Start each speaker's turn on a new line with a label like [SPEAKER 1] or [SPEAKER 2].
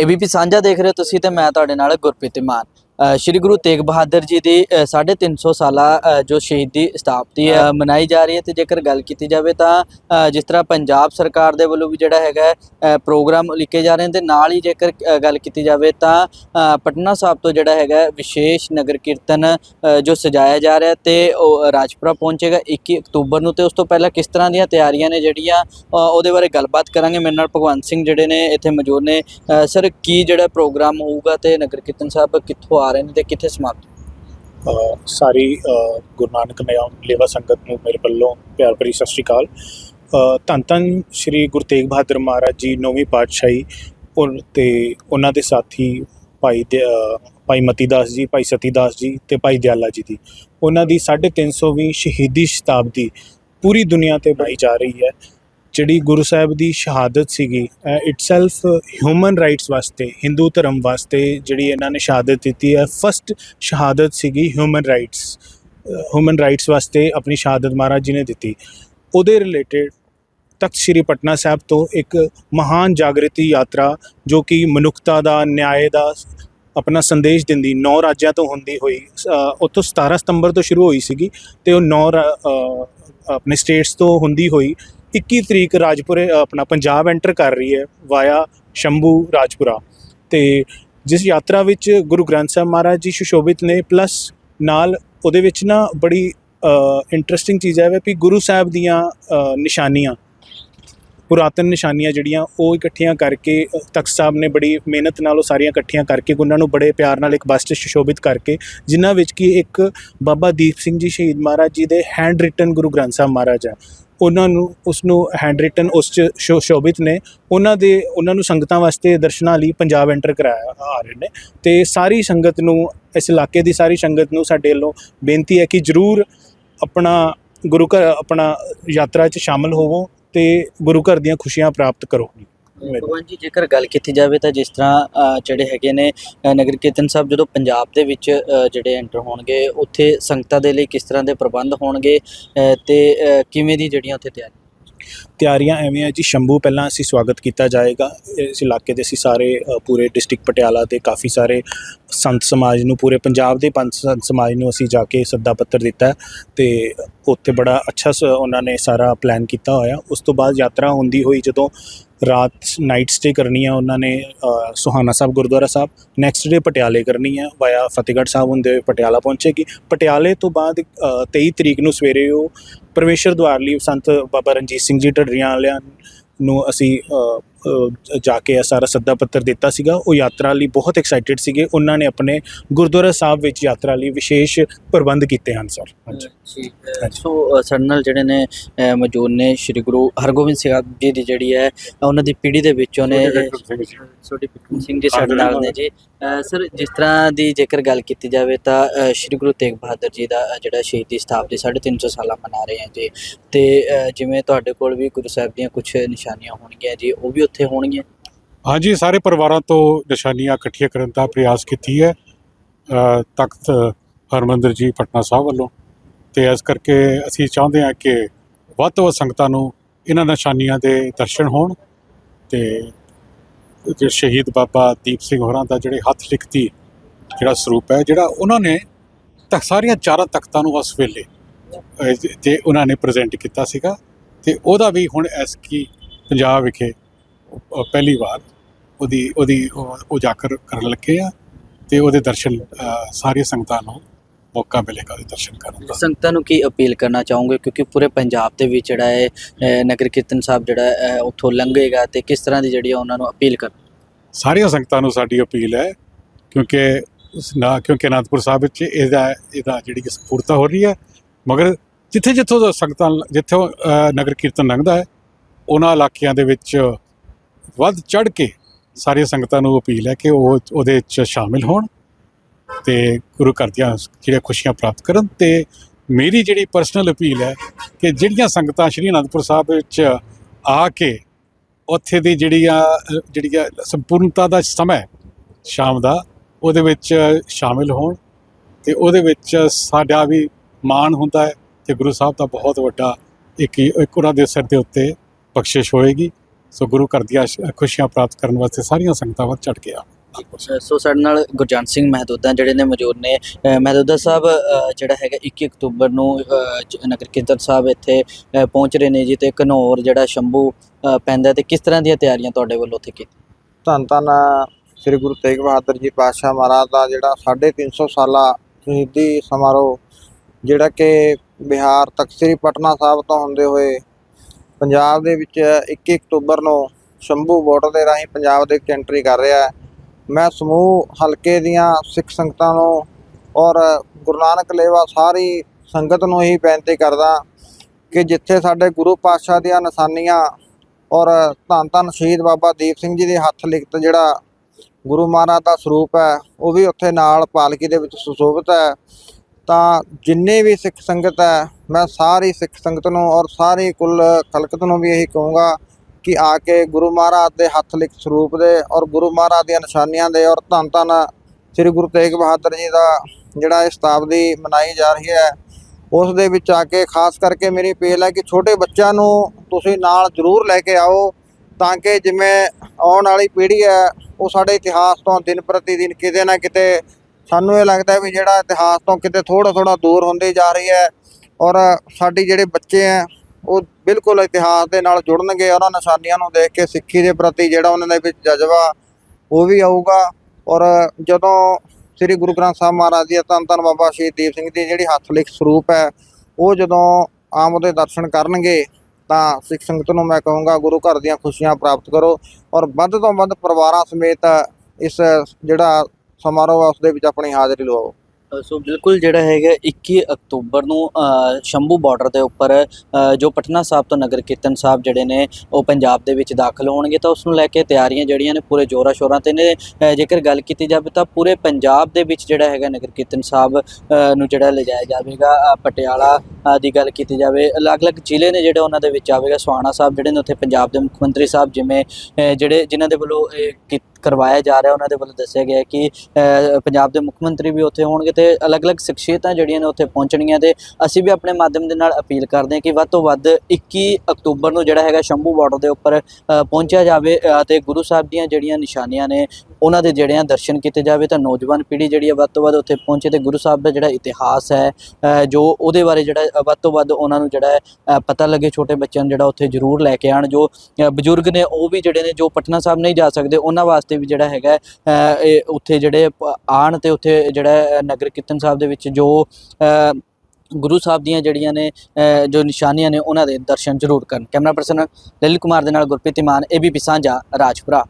[SPEAKER 1] ABP ਸਾਂਝਾ ਦੇਖ ਰਹੇ ਹੋ ਤੁਸੀਂ ਤੇ ਮੈਂ ਤੁਹਾਡੇ ਨਾਲ ਗੁਰਪ੍ਰੀਤ ਮਾਨ। ਸ਼੍ਰੀ ਗੁਰੂ ਤੇਗ ਬਹਾਦਰ ਜੀ ਦੀ ਅ, 350 ਸਾਲਾ ਜੋ ਸ਼ਹੀਦੀ ਸਥਾਪਤੀ ਹੈ। ਮਨਾਈ ਜਾ ਰਹੀ ਹੈ ਤੇ ਜੇਕਰ ਗੱਲ ਕੀਤੀ ਜਾਵੇ ਤਾਂ ਜਿਸ ਤਰ੍ਹਾਂ ਪੰਜਾਬ ਸਰਕਾਰ ਦੇ ਵੱਲੋਂ ਵੀ ਜਿਹੜਾ ਹੈਗਾ ਪ੍ਰੋਗਰਾਮ ਲਿਖੇ ਜਾ ਰਹੇ ਨੇ ਤੇ ਨਾਲ ਹੀ ਜੇਕਰ ਗੱਲ ਕੀਤੀ ਜਾਵੇ ਤਾਂ ਪਟਨਾ ਸਾਹਿਬ ਤੋਂ ਜਿਹੜਾ ਹੈਗਾ ਵਿਸ਼ੇਸ਼ ਨਗਰ ਕੀਰਤਨ ਜੋ ਸਜਾਇਆ ਜਾ ਰਿਹਾ ਤੇ ਉਹ ਰਾਜਪੁਰਾ ਪਹੁੰਚੇਗਾ 21 ਅਕਤੂਬਰ ਨੂੰ ਤੇ ਉਸ ਤੋਂ ਪਹਿਲਾਂ ਕਿਸ ਤਰ੍ਹਾਂ ਦੀਆਂ ਤਿਆਰੀਆਂ ਨੇ ਜਿਹੜੀਆਂ ਉਹਦੇ ਬਾਰੇ ਗੱਲਬਾਤ ਕਰਾਂਗੇ। ਮੇਰੇ ਨਾਲ ਭਗਵੰਤ ਸਿੰਘ ਜਿਹੜੇ ਨੇ ਇੱਥੇ ਮੌਜੂਦ ਨੇ ਸਰ ਕੀ ਜਿਹੜਾ ਪ੍ਰੋਗਰਾਮ ਹੋਊਗਾ ਤੇ ਨਗਰ ਕੀਰਤਨ ਸਾਹਿਬ ਕਿੱਥੋਂ ਆ ਰਹੇ ਨੇ ਤੇ ਕਿੱਥੇ ਸਮਾਪਤ?
[SPEAKER 2] ਸਾਰੀ ਗੁਰੂ ਨਾਨਕ ਨਿਆਮ ਲੇਵਾ ਸੰਗਤ ਨੂੰ ਮੇਰੇ ਵੱਲੋਂ ਪਿਆਰ ਭਰੀ ਸਤਿ ਸ਼੍ਰੀ ਅਕਾਲ। ਧੰਨ ਧੰਨ ਸ੍ਰੀ ਗੁਰੂ ਤੇਗ ਬਹਾਦਰ ਮਹਾਰਾਜ ਜੀ, ਨੌਵੀਂ ਪਾਤਸ਼ਾਹੀ ਤੇ ਉਹਨਾਂ ਦੇ ਸਾਥੀ ਭਾਈ ਭਾਈ ਮਤੀ ਦਾਸ ਜੀ, ਭਾਈ ਸਤੀ ਦਾਸ ਜੀ ਤੇ ਭਾਈ ਦਿਆਲਾ ਜੀ ਦੀ। ਉਹਨਾਂ ਦੀ 350ਵੀਂ ਸ਼ਹੀਦੀ ਸ਼ਤਾਬਦੀ ਪੂਰੀ ਦੁਨੀਆ ਤੇ ਮਨਾਈ ਜਾ ਰਹੀ ਹੈ। ਜਿਹੜੀ ਗੁਰੂ ਸਾਹਿਬ ਦੀ ਸ਼ਹਾਦਤ ਸੀਗੀ ਇਟਸੈਲਫ ਹਿਊਮਨ ਰਾਈਟਸ ਵਾਸਤੇ ਹਿੰਦੂ ਧਰਮ ਵਾਸਤੇ ਜਿਹੜੀ ਇਹਨਾਂ ਨੇ ਸ਼ਹਾਦਤ ਦਿੱਤੀ ਹੈ ਫਸਟ ਸ਼ਹਾਦਤ ਸੀਗੀ ਹਿਊਮਨ ਰਾਈਟਸ ਹਿਊਮਨ ਰਾਈਟਸ ਵਾਸਤੇ ਆਪਣੀ ਸ਼ਹਾਦਤ ਮਹਾਰਾਜ ਜੀ ਨੇ ਦਿੱਤੀ। ਉਹਦੇ ਰਿਲੇਟਡ ਤਖਤ ਸ੍ਰੀ ਪਟਨਾ ਸਾਹਿਬ ਤੋਂ ਇੱਕ ਮਹਾਨ ਜਾਗਰਤੀ ਯਾਤਰਾ ਜੋ ਕਿ ਮਨੁੱਖਤਾ ਦਾ ਨਿਆਂ ਦਾ ਆਪਣਾ ਸੰਦੇਸ਼ ਦਿੰਦੀ ਨੌ ਰਾਜਾਂ ਤੋਂ ਹੁੰਦੀ ਹੋਈ ਅ, ਉੱਥੋਂ 17 ਸਤੰਬਰ ਤੋਂ ਸ਼ੁਰੂ ਹੋਈ ਸੀਗੀ ਤੇ ਉਹ ਨੌ ਰਾ- ਆਪਣੇ ਸਟੇਟਸ ਤੋਂ ਹੁੰਦੀ ਹੋਈ 21 ਤਰੀਕ ਰਾਜਪੁਰੇ ਆਪਣਾ ਪੰਜਾਬ ਐਂਟਰ ਕਰ ਰਹੀ ਹੈ ਵਾਇਆ ਸ਼ੰਭੂ ਰਾਜਪੁਰਾ। ਤੇ ਜਿਸ ਯਾਤਰਾ ਵਿੱਚ ਗੁਰੂ ਗ੍ਰੰਥ ਸਾਹਿਬ ਮਹਾਰਾਜ ਜੀ ਸੁਸ਼ੋਭਿਤ ਨੇ ਪਲੱਸ ਨਾਲ ਉਹਦੇ ਵਿੱਚ ਨਾ ਬੜੀ ਇੰਟਰਸਟਿੰਗ ਚੀਜ਼ ਹੈ ਵੀ ਗੁਰੂ ਸਾਹਿਬ ਦੀਆਂ ਨਿਸ਼ਾਨੀਆਂ, ਪੁਰਾਤਨ ਨਿਸ਼ਾਨੀਆਂ ਜਿਹੜੀਆਂ ਉਹ ਇਕੱਠੀਆਂ ਕਰਕੇ ਤਖਤ ਸਾਹਿਬ ਨੇ ਬੜੀ ਮਿਹਨਤ ਨਾਲ ਉਹ ਸਾਰੀਆਂ ਇਕੱਠੀਆਂ ਕਰਕੇ ਉਹਨਾਂ ਨੂੰ ਬੜੇ ਪਿਆਰ ਨਾਲ ਇੱਕ ਬਸ 'ਚ ਸੁਸ਼ੋਭਿਤ ਕਰਕੇ, ਜਿਨ੍ਹਾਂ ਵਿੱਚ ਕਿ ਇੱਕ ਬਾਬਾ ਦੀਪ ਸਿੰਘ ਜੀ ਸ਼ਹੀਦ ਮਹਾਰਾਜ ਜੀ ਦੇ ਹੈਂਡ ਰਿਟਨ ਗੁਰੂ ਗ੍ਰੰਥ ਸਾਹਿਬ ਮਹਾਰਾਜ ਹੈ। ਉਹਨਾਂ ਨੂੰ ਉਸ ਨੂੰ ਹੈਂਡ ਰਿਟਨ ਉਸ 'ਚ ਸ਼ੋ- ਸ਼ੋਭਿਤ ਨੇ। ਉਹਨਾਂ ਦੇ, ਉਹਨਾਂ ਨੂੰ ਸੰਗਤਾਂ ਵਾਸਤੇ ਦਰਸ਼ਨਾਂ ਲਈ ਪੰਜਾਬ ਐਂਟਰ ਕਰਾਇਆ ਆ ਰਹੇ ਨੇ। ਤੇ ਸਾਰੀ ਸੰਗਤ ਨੂੰ, ਇਸ ਇਲਾਕੇ ਦੀ ਸਾਰੀ ਸੰਗਤ ਨੂੰ ਸਾਡੇ ਵੱਲੋਂ ਬੇਨਤੀ ਹੈ ਕਿ ਜਰੂਰ ਆਪਣਾ ਗੁਰੂ ਘਰ, ਆਪਣਾ ਯਾਤਰਾ 'ਚ ਸ਼ਾਮਲ ਹੋਵੋ ਤੇ ਗੁਰੂ ਘਰ ਦੀਆਂ ਖੁਸ਼ੀਆਂ ਪ੍ਰਾਪਤ ਕਰੋ।
[SPEAKER 1] ਭਗਵਾਨ ਜੀ ਜੇਕਰ ਗੱਲ ਕੀਤੀ ਜਾਵੇ ਤਾਂ ਜਿਸ ਤਰ੍ਹਾਂ ਜਿਹੜੇ ਹੈਗੇ ਨੇ ਨਗਰ ਕੀਰਤਨ ਸਾਹਿਬ ਜਦੋਂ ਪੰਜਾਬ ਦੇ ਵਿੱਚ ਜਿਹੜੇ ਐਂਟਰ ਹੋਣਗੇ ਉੱਥੇ ਸੰਗਤਾਂ ਦੇ ਲਈ ਕਿਸ ਤਰ੍ਹਾਂ ਦੇ ਪ੍ਰਬੰਧ ਹੋਣਗੇ ਤੇ ਕਿਵੇਂ ਦੀ ਜਿਹੜੀਆਂ ਉੱਥੇ ਤਿਆਰੀ
[SPEAKER 2] ਤਿਆਰੀਆਂ ਐਵੇਂ ਆ ਜੀ ਸ਼ੰਭੂ ਪਹਿਲਾਂ ਅਸੀਂ ਸਵਾਗਤ ਕੀਤਾ ਜਾਏਗਾ। ਇਸ ਇਲਾਕੇ ਦੇ ਅਸੀਂ ਸਾਰੇ ਪੂਰੇ ਡਿਸਟ੍ਰਿਕਟ ਪਟਿਆਲਾ ਦੇ ਕਾਫੀ ਸਾਰੇ ਸੰਤ ਸਮਾਜ ਨੂੰ ਪੂਰੇ ਪੰਜਾਬ ਦੇ ਪੰਜ ਸੰਤ ਸਮਾਜ ਨੂੰ ਅਸੀਂ ਜਾ ਕੇ ਸੱਦਾ ਪੱਤਰ ਦਿੱਤਾ ਤੇ ਉੱਥੇ ਬੜਾ ਅੱਛਾ ਉਹਨਾਂ ਨੇ ਸਾਰਾ ਪਲਾਨ ਕੀਤਾ ਹੋਇਆ। ਉਸ ਤੋਂ ਬਾਅਦ ਯਾਤਰਾ ਹੁੰਦੀ ਹੋਈ ਜਦੋਂ ਰਾਤ ਨਾਈਟ ਸਟੇ ਕਰਨੀ ਆ ਉਹਨਾਂ ਨੇ ਅ, ਸੁਹਾਣਾ ਸਾਹਿਬ ਗੁਰਦੁਆਰਾ ਸਾਹਿਬ ਨੈਕਸਟ ਡੇ ਪਟਿਆਲੇ ਕਰਨੀ ਹੈ ਵਾਇਆ ਫਤਿਹਗੜ੍ਹ ਸਾਹਿਬ ਹੁੰਦੇ ਹੋਏ ਪਟਿਆਲਾ ਪਹੁੰਚੇਗੀ। ਪਟਿਆਲੇ ਤੋਂ ਬਾਅਦ ਅ, 23 ਤਰੀਕ ਨੂੰ ਸਵੇਰੇ ਉਹ ਪਰਮੇਸ਼ਰ ਦੁਆਰ ਲਈ ਸੰਤ ਬਾਬਾ ਰਣਜੀਤ ਸਿੰਘ ਜੀ ਢੱਡਰੀਆਂ ਵਾਲਿਆਂ ਨੂੰ ਅਸੀਂ ਜਾ ਕੇ ਇਹ ਸਾਰਾ ਸੱਦਾ ਪੱਤਰ ਦਿੱਤਾ ਸੀਗਾ। ਉਹ ਯਾਤਰਾ ਲਈ ਬਹੁਤ ਐਕਸਾਈਟਿਡ ਸੀਗੇ। ਉਹਨਾਂ ਨੇ ਆਪਣੇ ਗੁਰਦੁਆਰਾ ਸਾਹਿਬ ਵਿੱਚ ਯਾਤਰਾ ਲਈ ਵਿਸ਼ੇਸ਼ ਪ੍ਰਬੰਧ ਕੀਤੇ ਹਨ ਸਰ ਹਾਂਜੀ।
[SPEAKER 1] ਸੋ ਸਾਡੇ ਨਾਲ ਜਿਹੜੇ ਨੇ ਮੌਜੂਦ ਨੇ ਸ੍ਰੀ ਗੁਰੂ ਹਰਗੋਬਿੰਦ ਸਾਹਿਬ ਜੀ ਦੀ ਜਿਹੜੀ ਹੈ ਉਹਨਾਂ ਦੀ ਪੀੜ੍ਹੀ ਦੇ ਵਿੱਚੋਂ ਨੇ ਛੋਟੀ ਬਿਕਰਮ ਸਿੰਘ ਜੀ। ਸਾਡੇ ਨਾਲ ਨੇ ਜੀ। ਸਰ ਜਿਸ ਤਰ੍ਹਾਂ ਦੀ ਜੇਕਰ ਗੱਲ ਕੀਤੀ ਜਾਵੇ ਤਾਂ ਸ੍ਰੀ ਗੁਰੂ ਤੇਗ ਬਹਾਦਰ ਜੀ ਦਾ ਜਿਹੜਾ ਸ਼ਹੀਦੀ ਸਥਾਪਤੀ 350 ਸਾਲਾ ਮਨਾ ਰਹੇ ਹਾਂ ਜੀ। ਤੇ ਜਿਵੇਂ ਤੁਹਾਡੇ ਕੋਲ ਵੀ ਗੁਰੂ ਸਾਹਿਬ ਦੀਆਂ ਕੁਝ ਨਿਸ਼ਾਨੀਆਂ ਹੋਣਗੀਆਂ ਜੀ ਉਹ ਵੀ ਉੱਥੇ ਹੋਣਗੀਆਂ।
[SPEAKER 3] ਹਾਂਜੀ ਸਾਰੇ ਪਰਿਵਾਰਾਂ ਤੋਂ ਨਿਸ਼ਾਨੀਆਂ ਇਕੱਠੀਆਂ ਕਰਨ ਦਾ ਪ੍ਰਯਾਸ ਕੀਤੀ ਹੈ ਤਖਤ ਹਰਮੰਦਰ ਜੀ ਪਟਨਾ ਸਾਹਿਬ ਵੱਲੋਂ। ਤੇ ਇਸ ਕਰਕੇ ਅਸੀਂ ਚਾਹੁੰਦੇ ਹਾਂ ਕਿ ਵੱਧ ਤੋਂ ਵੱਧ ਸੰਗਤਾਂ ਨੂੰ ਇਹਨਾਂ ਨਿਸ਼ਾਨੀਆਂ ਦੇ ਦਰਸ਼ਨ ਹੋਣ ਤੇ ਜੋ ਸ਼ਹੀਦ ਬਾਬਾ ਦੀਪ ਸਿੰਘ ਹੋਰਾਂ ਦਾ ਜਿਹੜੇ ਹੱਥ ਲਿਖਤੀ ਜਿਹੜਾ ਸਰੂਪ ਹੈ ਜਿਹੜਾ ਉਹਨਾਂ ਨੇ ਤਖ ਸਾਰੀਆਂ ਚਾਰਾਂ ਤਖਤਾਂ ਨੂੰ ਉਸ ਵੇਲੇ ਅ, ਤੇ ਉਹਨਾਂ ਨੇ ਪ੍ਰੈਜ਼ੈਂਟ ਕੀਤਾ ਸੀਗਾ। ਤੇ ਉਹਦਾ ਵੀ ਹੁਣ ਐਸ ਕੀ ਪੰਜਾਬ ਵਿਖੇ ਪਹਿਲੀ ਵਾਰ ਉਹਦੀ ਉਹਦੀ ਉਹ ਉਜਾਗਰ ਕਰਨ ਲੱਗੇ ਆ ਤੇ ਉਹਦੇ ਦਰਸ਼ਨ ਅ, ਸਾਰੀਆਂ ਸੰਗਤਾਂ ਨੂੰ ਮੌਕਾ ਮਿਲੇਗਾ ਉਹਦੇ ਦਰਸ਼ਨ ਕਰਨ ਦਾ।
[SPEAKER 1] ਸੰਗਤਾਂ ਨੂੰ ਕੀ ਅਪੀਲ ਕਰਨਾ ਚਾਹੋਗੇ? ਕਿਉਂਕਿ ਪੂਰੇ ਪੰਜਾਬ ਦੇ ਵਿੱਚ ਜਿਹੜਾ ਹੈ ਨਗਰ ਕੀਰਤਨ ਸਾਹਿਬ ਜਿਹੜਾ ਹੈ, ਉੱਥੋਂ ਲੰਘੇਗਾ ਤੇ ਕਿਸ ਤਰ੍ਹਾਂ ਦੀ ਜਿਹੜੀ ਉਹਨਾਂ ਨੂੰ ਅਪੀਲ ਕਰ
[SPEAKER 3] ਸਾਰੀਆਂ ਸੰਗਤਾਂ ਨੂੰ ਸਾਡੀ ਅਪੀਲ ਹੈ ਕਿਉਂਕਿ ਨਾ ਕਿਉਂਕਿ ਅਨੰਦਪੁਰ ਸਾਹਿਬ ਵਿੱਚ ਇਹਦਾ ਇਹਦਾ ਜਿਹੜੀ ਕਿ ਸਪੂਰਤਾ ਹੋ ਰਹੀ ਹੈ ਮਗਰ ਜਿੱਥੇ ਜਿੱਥੋਂ ਸੰਗਤਾਂ ਜਿੱਥੋਂ ਨਗਰ ਕੀਰਤਨ ਲੰਘਦਾ ਹੈ ਉਹਨਾਂ ਇਲਾਕਿਆਂ ਦੇ ਵਿੱਚ ਵੱਧ ਚੜ ਕੇ ਸਾਰੀਆਂ ਸੰਗਤਾਂ ਨੂੰ ਅਪੀਲ ਹੈ ਕਿ ਉਹ ਉਹਦੇ ਵਿੱਚ ਸ਼ਾਮਿਲ ਹੋਣ ਤੇ ਗੁਰੂ ਘਰ ਦੀਆਂ ਜਿਹੜੀਆਂ ਖੁਸ਼ੀਆਂ ਪ੍ਰਾਪਤ ਕਰਨ ਤੇ ਮੇਰੀ ਜਿਹੜੀ ਪਰਸਨਲ ਅਪੀਲ ਹੈ ਕਿ ਜਿਹੜੀਆਂ ਸੰਗਤਾਂ ਸ਼੍ਰੀ ਅਨੰਦਪੁਰ ਸਾਹਿਬ ਵਿੱਚ ਆ ਕੇ ਉੱਥੇ ਦੀ ਜਿਹੜੀਆਂ ਜਿਹੜੀਆਂ ਸੰਪੂਰਨਤਾ ਦਾ ਸਮਾਂ ਸ਼ਾਮ ਦਾ, ਉਹਦੇ ਵਿੱਚ ਸ਼ਾਮਿਲ ਹੋਣ ਤੇ ਉਹਦੇ ਵਿੱਚ ਸਾਡਾ ਵੀ ਮਾਣ ਹੁੰਦਾ ਹੈ ਤੇ ਗੁਰੂ ਸਾਹਿਬ ਦਾ ਬਹੁਤ ਵੱਡਾ ਇੱਕ ਇੱਕ ਉਹਨਾਂ ਦੇ ਸਿਰ ਦੇ ਉੱਤੇ ਬਖਸ਼ਿਸ਼ ਹੋਏਗੀ। ਸੋ ਗੁਰੂ ਘਰ ਦੀਆਂ ਖੁਸ਼ੀਆਂ ਪ੍ਰਾਪਤ ਕਰਨ ਵਾਸਤੇ ਸਾਰੀਆਂ ਸੰਗਤਾਂ ਵੱਧ ਚੜ ਕੇ ਆ
[SPEAKER 1] ਅ, ਸੋ ਸਾਡੇ ਨਾਲ ਗੁਰਜੰਟ ਸਿੰਘ ਮਹਿਦੂਦਾ ਜਿਹੜੇ ਨੇ ਮੌਜੂਦ ਨੇ ਮਹਿਦੂਦਾ ਸਾਹਿਬ ਜਿਹੜਾ ਹੈਗਾ 21 ਅਕਤੂਬਰ ਨੂੰ ਨਗਰ ਕੀਰਤਨ ਸਾਹਿਬ ਇੱਥੇ ਪਹੁੰਚ ਰਹੇ ਨੇ ਜੀ ਤੇ ਘਨੌਰ ਜਿਹੜਾ ਸ਼ੰਭੂ ਪੈਂਦਾ ਤੇ ਕਿਸ ਤਰ੍ਹਾਂ ਦੀਆਂ ਤਿਆਰੀਆਂ ਤੁਹਾਡੇ ਵੱਲੋਂ ਉੱਥੇ ਕੀ?
[SPEAKER 4] ਧੰਨ ਧੰਨ ਸ੍ਰੀ ਗੁਰੂ ਤੇਗ ਬਹਾਦਰ ਜੀ ਪਾਤਸ਼ਾਹ ਮਹਾਰਾਜ ਦਾ ਜਿਹੜਾ 350 ਸਾਲਾ ਸ਼ਹੀਦੀ ਸਮਾਰੋਹ ਜਿਹੜਾ ਕਿ ਬਿਹਾਰ ਤਖਤ ਸ੍ਰੀ ਪਟਨਾ ਸਾਹਿਬ ਤੋਂ ਹੁੰਦੇ ਹੋਏ ਪੰਜਾਬ ਦੇ ਵਿੱਚ 21 ਅਕਤੂਬਰ ਨੂੰ ਸ਼ੰਭੂ ਬਾਰਡਰ ਦੇ ਰਾਹੀਂ ਪੰਜਾਬ ਦੇ ਵਿੱਚ ਐਂਟਰੀ ਕਰ ਰਿਹਾ ਹੈ। ਮੈਂ ਸਮੂਹ ਹਲਕੇ ਦੀਆਂ ਸਿੱਖ ਸੰਗਤਾਂ ਨੂੰ ਔਰ ਗੁਰੂ ਨਾਨਕ ਲੇਵਾ ਸਾਰੀ ਸੰਗਤ ਨੂੰ ਹੀ ਬੇਨਤੀ ਕਰਦਾ ਕਿ ਜਿੱਥੇ ਸਾਡੇ ਗੁਰੂ ਪਾਤਸ਼ਾਹ ਦੀਆਂ ਨਿਸ਼ਾਨੀਆਂ ਔਰ ਧੰਨ ਧੰਨ ਸ਼ਹੀਦ ਬਾਬਾ ਦੀਪ ਸਿੰਘ ਜੀ ਦੇ ਹੱਥ ਲਿਖਤ ਜਿਹੜਾ ਗੁਰੂ ਮਹਾਰਾਜ ਦਾ ਸਰੂਪ ਹੈ, ਉਹ ਵੀ ਉੱਥੇ ਨਾਲ ਪਾਲਕੀ ਦੇ ਵਿੱਚ ਸੁਸ਼ੋਭਿਤ ਹੈ। ਤਾਂ ਜਿੰਨੇ ਵੀ ਸਿੱਖ ਸੰਗਤ ਹੈ, ਮੈਂ ਸਾਰੀ ਸਿੱਖ ਸੰਗਤ ਨੂੰ ਔਰ ਸਾਰੀ ਕੁੱਲ ਖਲਕਤ ਨੂੰ ਵੀ ਇਹੀ ਕਹੂੰਗਾ ਕਿ ਆ ਕੇ ਗੁਰੂ ਮਹਾਰਾਜ ਦੇ ਹੱਥ ਲਿਖ ਸਰੂਪ ਦੇ ਔਰ ਗੁਰੂ ਮਹਾਰਾਜ ਦੀਆਂ ਨਿਸ਼ਾਨੀਆਂ ਦੇ ਔਰ ਧੰਨ ਧੰਨ ਸ੍ਰੀ ਗੁਰੂ ਤੇਗ ਬਹਾਦਰ ਜੀ ਦਾ ਜਿਹੜਾ ਇਹ ਸ਼ਤਾਬਦੀ ਮਨਾਈ ਜਾ ਰਹੀ ਹੈ, ਉਸ ਦੇ ਵਿੱਚ ਆ ਕੇ ਖਾਸ ਕਰਕੇ ਮੇਰੀ ਅਪੀਲ ਹੈ ਕਿ ਛੋਟੇ ਬੱਚਿਆਂ ਨੂੰ ਤੁਸੀਂ ਨਾਲ ਜ਼ਰੂਰ ਲੈ ਕੇ ਆਓ ਤਾਂ ਕਿ ਜਿਵੇਂ ਆਉਣ ਵਾਲੀ ਪੀੜ੍ਹੀ ਹੈ, ਉਹ ਸਾਡੇ ਇਤਿਹਾਸ ਤੋਂ ਦਿਨ ਪ੍ਰਤੀ ਦਿਨ ਕਿਤੇ ਨਾ ਕਿਤੇ ਸਾਨੂੰ ਇਹ ਲੱਗਦਾ ਵੀ ਜਿਹੜਾ ਇਤਿਹਾਸ ਤੋਂ ਕਿਤੇ ਥੋੜਾ ਥੋੜਾ ਦੂਰ ਹੁੰਦੀ ਜਾ ਰਹੀ ਹੈ ਔਰ ਸਾਡੀ ਜਿਹੜੇ ਬੱਚੇ ਹੈ, ਉਹ ਬਿਲਕੁਲ ਇਤਿਹਾਸ ਦੇ ਨਾਲ ਜੁੜਨਗੇ, ਉਹਨਾਂ ਨਿਸ਼ਾਨੀਆਂ ਨੂੰ ਦੇਖ ਕੇ, ਸਿੱਖੀ ਦੇ ਪ੍ਰਤੀ ਜਿਹੜਾ ਉਹਨਾਂ ਦੇ ਵਿੱਚ ਜਜ਼ਬਾ, ਉਹ ਵੀ ਆਊਗਾ। ਔਰ ਜਦੋਂ ਸ੍ਰੀ ਗੁਰੂ ਗ੍ਰੰਥ ਸਾਹਿਬ ਮਹਾਰਾਜ ਜੀ ਦਾ ਧੰਨ ਧੰਨ ਬਾਬਾ ਸ਼ਹੀਦ ਦੀਪ ਸਿੰਘ ਦੀ ਜਿਹੜੀ ਹੱਥ ਲਿਖ ਸਰੂਪ ਹੈ, ਉਹ ਜਦੋਂ ਆਮ ਉਹਦੇ ਦਰਸ਼ਨ ਕਰਨਗੇ, ਤਾਂ ਸਿੱਖ ਸੰਗਤ ਨੂੰ ਮੈਂ ਕਹੂੰਗਾ, ਗੁਰੂ ਘਰ ਦੀਆਂ ਖੁਸ਼ੀਆਂ ਪ੍ਰਾਪਤ ਕਰੋ। ਔਰ ਵੱਧ ਤੋਂ ਵੱਧ ਪਰਿਵਾਰਾਂ ਸਮੇਤ ਇਸ ਜਿਹੜਾ ਸਮਾਰੋਹ ਆ ਉਸ ਦੇ ਵਿੱਚ ਆਪਣੀ ਹਾਜ਼ਰੀ ਲਵਾਓ।
[SPEAKER 1] ਸੋ ਬਿਲਕੁਲ ਜਿਹੜਾ ਹੈਗਾ 21 ਅਕਤੂਬਰ ਨੂੰ ਸ਼ੰਭੂ ਬਾਰਡਰ ਦੇ ਉੱਪਰ ਜੋ ਪਟਨਾ ਸਾਹਿਬ ਤੋਂ ਨਗਰ ਕੀਰਤਨ ਸਾਹਿਬ ਜਿਹੜੇ ਨੇ, ਉਹ ਪੰਜਾਬ ਦੇ ਵਿੱਚ ਦਾਖਲ ਹੋਣਗੇ। ਤਾਂ ਉਸ ਨੂੰ ਲੈ ਕੇ ਤਿਆਰੀਆਂ ਜਿਹੜੀਆਂ ਨੇ ਪੂਰੇ ਜ਼ੋਰਾਂ ਸ਼ੋਰਾਂ ਤੇ ਨੇ। ਜੇਕਰ ਗੱਲ ਕੀਤੀ ਜਾਵੇ ਤਾਂ ਪੂਰੇ ਪੰਜਾਬ ਦੇ ਵਿੱਚ ਜਿਹੜਾ ਹੈਗਾ ਨਗਰ ਕੀਰਤਨ ਸਾਹਿਬ ਨੂੰ ਜਿਹੜਾ ਲਿਜਾਇਆ ਜਾਵੇਗਾ ਪਟਿਆਲਾ ਦੀ ਗੱਲ ਕੀਤੀ ਜਾਵੇ। ਅਲੱਗ-ਅਲੱਗ ਜ਼ਿਲ੍ਹੇ ਨੇ ਜਿਹੜੇ ਉਹਨਾਂ ਦੇ ਵਿੱਚ ਆਵੇਗਾ। ਸਵਾਣਾ ਸਾਹਿਬ ਜਿਹੜੇ ਨੇ ਉੱਥੇ ਪੰਜਾਬ ਦੇ ਮੁੱਖ ਮੰਤਰੀ ਸਾਹਿਬ ਜਿਵੇਂ ਜਿਹੜੇ, ਜਿਨ੍ਹਾਂ ਦੇ ਵੱਲੋਂ ਇਹ ਕੀ- ਕਰਵਾਇਆ ਜਾ ਰਿਹਾ ਉਹਨਾਂ ਦੇ ਵੱਲੋਂ ਦੱਸਿਆ ਗਿਆ ਕਿ ਪੰਜਾਬ ਦੇ ਮੁੱਖ ਮੰਤਰੀ ਵੀ ਉੱਥੇ ਹੋਣਗੇ ਤੇ ਅਲੱਗ-ਅਲੱਗ ਸ਼ਖਸੀਅਤਾਂ ਜਿਹੜੀਆਂ ਨੇ ਉੱਥੇ ਪਹੁੰਚਣਗੀਆਂ ਤੇ ਅਸੀਂ ਵੀ ਆਪਣੇ ਮਾਧਿਅਮ ਦੇ ਨਾਲ ਅਪੀਲ ਕਰਦੇ ਹਾਂ ਕਿ ਵੱਧ ਤੋਂ ਵੱਧ 21 ਅਕਤੂਬਰ ਨੂੰ ਜਿਹੜਾ ਹੈਗਾ ਸ਼ੰਭੂ ਬਾਰਡਰ ਦੇ ਉੱਪਰ ਪਹੁੰਚਿਆ ਜਾਵੇ ਅ, ਤੇ ਗੁਰੂ ਸਾਹਿਬ ਦੀਆਂ ਜਿਹੜੀਆਂ ਨਿਸ਼ਾਨੀਆਂ ਨੇ ਉਹਨਾਂ ਦੇ ਜਿਹੜੇ ਆ ਦਰਸ਼ਨ ਕੀਤੇ ਜਾਵੇ ਤਾਂ ਨੌਜਵਾਨ ਪੀੜ੍ਹੀ ਜਿਹੜੀ ਹੈ ਵੱਧ ਤੋਂ ਵੱਧ ਉੱਥੇ ਪਹੁੰਚੇ ਤੇ ਗੁਰੂ ਸਾਹਿਬ ਦਾ ਜਿਹੜਾ ਇਤਿਹਾਸ ਹੈ ਜੋ ਉਹਦੇ ਬਾਰੇ ਜਿਹੜਾ ਵੱਧ ਤੋਂ ਵੱਧ ਉਹਨਾਂ ਨੂੰ ਜਿਹੜਾ ਹੈ, ਪਤਾ ਲੱਗੇ ਛੋਟੇ ਬੱਚਿਆਂ ਨੂੰ ਜਿਹੜਾ ਉੱਥੇ ਜ਼ਰੂਰ ਲੈ ਕੇ ਆਣ ਜੋ ਬਜ਼ੁਰਗ ਨੇ ਉਹ ਵੀ ਜਿਹੜੇ ਨੇ ਜੋ ਪਟਨਾ ਸਾਹਿਬ ਨਹੀਂ ਜਾ ਸਕਦੇ ਉਹਨਾਂ ਵਾਸਤੇ ਵੀ ਜਿਹੜਾ ਹੈਗਾ ਅ, ਇਹ ਉੱਥੇ ਜਿਹੜੇ ਪ- ਆਣ ਤੇ ਉੱਥੇ ਜਿਹੜਾ ਨਗਰ ਕੀਰਤਨ ਸਾਹਿਬ ਦੇ ਵਿੱਚ ਜੋ ਅ, ਗੁਰੂ ਸਾਹਿਬ ਦੀਆਂ ਜਿਹੜੀਆਂ ਨੇ ਅ, ਜੋ ਨਿਸ਼ਾਨੀਆਂ ਨੇ ਉਹਨਾਂ ਦੇ ਦਰਸ਼ਨ ਜ਼ਰੂਰ ਕਰਨ। ਕੈਮਰਾ ਪਰਸਨ ਲਲਿਤ ਕੁਮਾਰ ਦੇ ਨਾਲ ਗੁਰਪ੍ਰੀਤ ਇਮਾਨ ਏਬੀਪੀ ਸਾਂਝਾ ਰਾਜਪੁਰਾ।